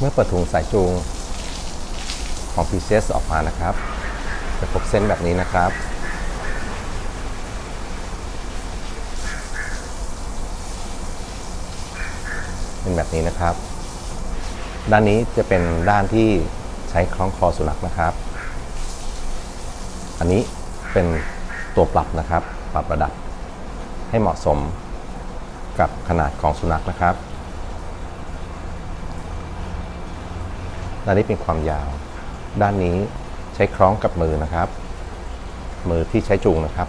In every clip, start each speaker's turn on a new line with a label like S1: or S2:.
S1: เมื่อเปิดถุงสายจูงของ p ีเซสออกมานะครับ จะพบเส้นแบบนี้นะครับ เป็นแบบนี้นะครับ ด้านนี้จะเป็นด้านที่ใช้คล้องคอสุนัขนะครับ อันนี้เป็นตัวปรับนะครับ ปรับระดับให้เหมาะสมกับขนาดของสุนัขนะครับ ด้านนี้เป็นความยาว ด้านนี้ใช้คล้องกับมือนะครับ มือที่ใช้จูงนะครับ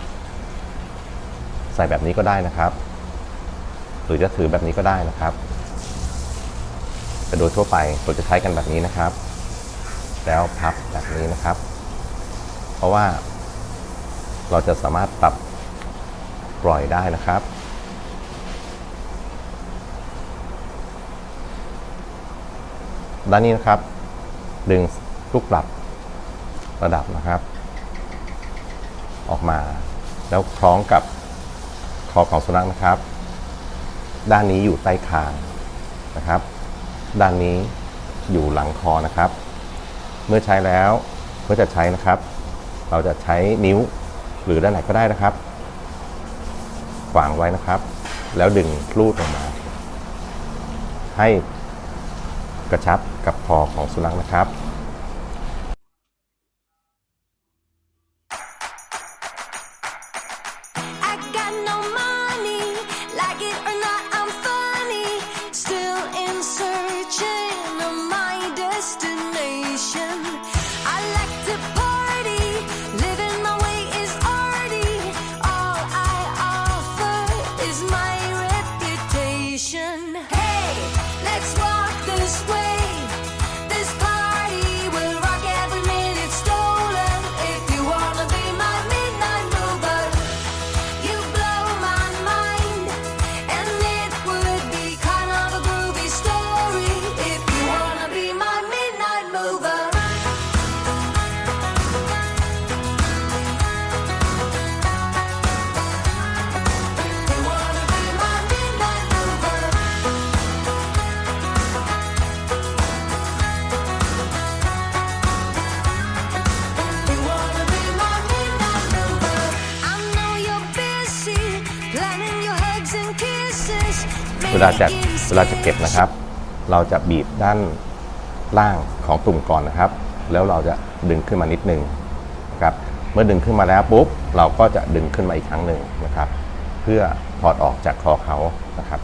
S1: ใส่แบบนี้ก็ได้นะครับ หรือจะถือแบบนี้ก็ได้นะครับแต่โดยทั่วไปเราจะใช้กันแบบนี้นะครับ แล้วพับแบบนี้นะครับ เพราะว่าเราจะสามารถปรับปล่อยได้นะครับ ด้านนี้นะครับ ดึงลูกปรับระดับนะครับ ออกมา แล้วคล้องกับคอของสุนัขนะครับ ด้านนี้อยู่ใต้คางนะครับ ด้านนี้อยู่หลังคอนะครับ เมื่อใช้แล้วเมื่อจะใช้นะครับ เราจะใช้นิ้วหรือด้านไหนก็ได้นะครับ ขวางไว้นะครับ แล้วดึงลูดออกมา ให้ กระชับกับคอของสุนัขนะครับ เวลาจะเวลาจะเก็บนะครับ เราจะบีบด้านล่างของตุ่มก่อนนะครับ แล้วเราจะดึงขึ้นมานิดนึงนะครับ เมื่อดึงขึ้นมาแล้วปุ๊บเราก็จะดึงขึ้นมาอีกครั้งหนึ่งนะครับ เพื่อถอดออกจากคอเขานะครับ